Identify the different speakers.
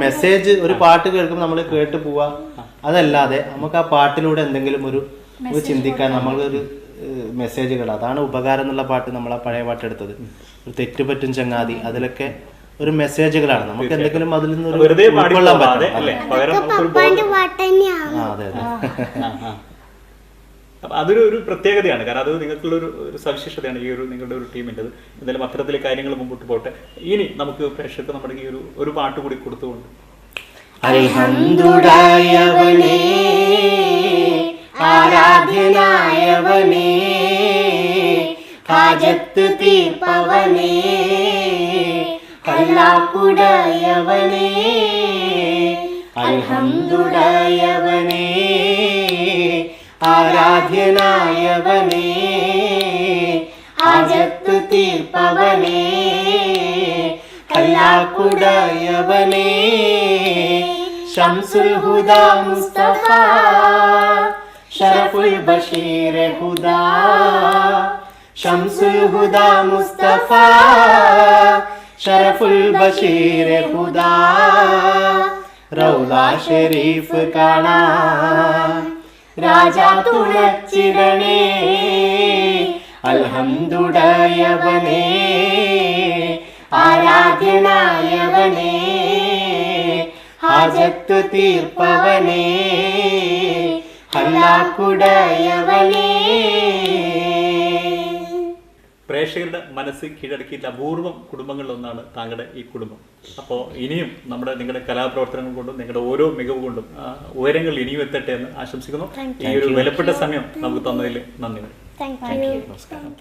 Speaker 1: Message ഒരു പാട്ട് കേൾക്കുമ്പോൾ നമ്മൾ കേട്ട് പോവാ. അതല്ലാതെ നമുക്ക് ആ പാട്ടിലൂടെ എന്തെങ്കിലും ഒരു ഒരു ചിന്തിക്കാൻ നമ്മളൊരു മെസ്സേജുകൾ അതാണ് ഉപകാരം എന്നുള്ള പാട്ട് നമ്മൾ ആ പഴയ പാട്ട് എടുത്തത്. ഒരു തെറ്റുപറ്റും ചങ്ങാതി അതിലൊക്കെ ഒരു മെസ്സേജുകളാണ് നമുക്ക് എന്തെങ്കിലും അതിൽ നിന്ന് ഒരു
Speaker 2: വെറുതെ പാടി
Speaker 1: ഉൾക്കൊള്ളാൻ പറ്റും
Speaker 2: അല്ലേ?
Speaker 1: അതെ. അതെ.
Speaker 2: അപ്പൊ അതൊരു ഒരു പ്രത്യേകതയാണ്. കാരണം അത് നിങ്ങൾക്കുള്ള ഒരു സവിശേഷതയാണ് ഈ ഒരു നിങ്ങളുടെ ഒരു ടീമിന്റെത് എന്തായാലും അത്തരത്തിലെ കാര്യങ്ങൾ മുമ്പോട്ട് പോട്ടെ. ഇനി നമുക്ക് പ്രേക്ഷകർക്ക് നമ്മുടെ ഈ ഒരു ഒരു പാട്ട് കൂടി കൊടുത്തുകൊണ്ട്.
Speaker 1: അൽഹന്ദുടായവനേ ആരാധ്യനായവനേ തീർപ്പവനേ धनाय वने पवने कयाकुदाय वने शम्सु हुदा मुस्तफा। शरफुल् बशीर हुदा शम्सु हुदा मुस्तफा। शरफुल् बशीर हुदा रौला शरीफ काणा। राजा चिरणे अल्हमदुडयवने आराधनायवने हाजत्तु तीर्पवने हल्लाकुडयवने
Speaker 2: പ്രേക്ഷകരുടെ മനസ്സ് കീഴടക്കിയിട്ട് അപൂർവം കുടുംബങ്ങളിലൊന്നാണ് താങ്കളുടെ ഈ കുടുംബം. അപ്പോൾ ഇനിയും നമ്മുടെ നിങ്ങളുടെ കലാപ്രവർത്തനങ്ങൾ കൊണ്ടും നിങ്ങളുടെ ഓരോ മികവ് കൊണ്ടും ഉയരങ്ങൾ ഇനിയും എത്തട്ടെ എന്ന് ആശംസിക്കുന്നു. ഈ ഒരു വിലപ്പെട്ട സമയം നമുക്ക് തന്നതിൽ നന്ദി
Speaker 1: നമസ്കാരം